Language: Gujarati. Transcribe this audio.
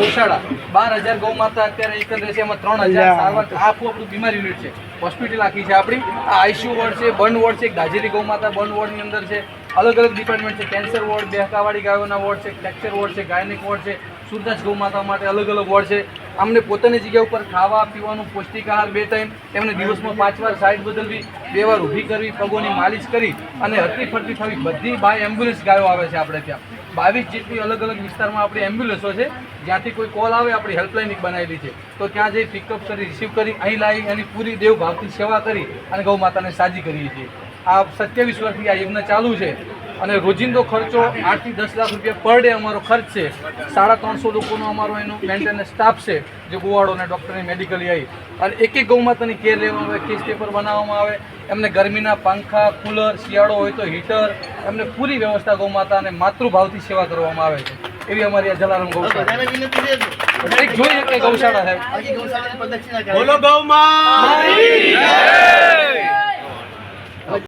ગૌશાળા. બાર હજાર ગૌ માતા અત્યારે એક જ રહેશે એમાં ત્રણ હજાર સારવાર આખું આપણું બીમારી યુનિટ છે. હોસ્પિટલ આખી છે આપણી. આ આઈસીયુ વોર્ડ છે બર્ન વોર્ડ છે એક દાજેરી ગૌ માતા બર્ન વોર્ડની અંદર છે. અલગ અલગ ડિપાર્ટમેન્ટ છે કેન્સર વોર્ડ બેહકાવાળી ગાયોના વોર્ડ છે ફ્રેક્ચર વોર્ડ છે ગાયનિક વોર્ડ છે સુરદાસ ગૌ માતા માટે અલગ અલગ વોર્ડ છે. અમને પોતાની જગ્યા ઉપર ખાવા પીવાનું પૌષ્ટિક આહાર બે ટાઈમ એમને દિવસમાં પાંચ વાર સાઈડ બદલવી બે વાર ઊભી કરવી પગોની માલિશ કરી અને હરતી ફરતી થવી બધી બાય એમ્બ્યુલન્સ ગાયો આવે છે આપણે ત્યાં. બાવીસ જેટલી અલગ અલગ વિસ્તારમાં આપણી એમ્બ્યુલન્સો છે, જ્યાંથી કોઈ કોલ આવે, આપણી હેલ્પલાઇન બનાવેલી છે. તો ત્યાં જઈ પિકઅપ કરી રિસીવ કરી, અહીં લાવી, એની પૂરી દેવ ભાવથી સેવા કરી અને ગૌ માતાને સાજી કરીએ છીએ. આ સત્યાવીસ વર્ષથી આ યજ્ઞ ચાલુ છે અને રોજિંદો ખર્ચો આઠથી દસ લાખ રૂપિયા પર ડે અમારો ખર્ચ છે. સાડા ત્રણસો લોકોનો અમારો એનો મેન્ટેનન્સ સ્ટાફ છે, જે ગોવાળો અને ડૉક્ટરની મેડિકલી આવી અને એક એક ગૌમાતાની કેર લેવામાં આવે કેસ પેપર બનાવવામાં આવે. એમને ગરમીના પંખા કુલર શિયાળો હોય તો હીટર એમને પૂરી વ્યવસ્થા ગૌ માતા અને માતૃભાવથી સેવા કરવામાં આવે છે. એવી અમારી આ જલારામ ગૌશાળા. એક જોઈ શકે ગૌશાળા સાહેબ. બોલો ગૌ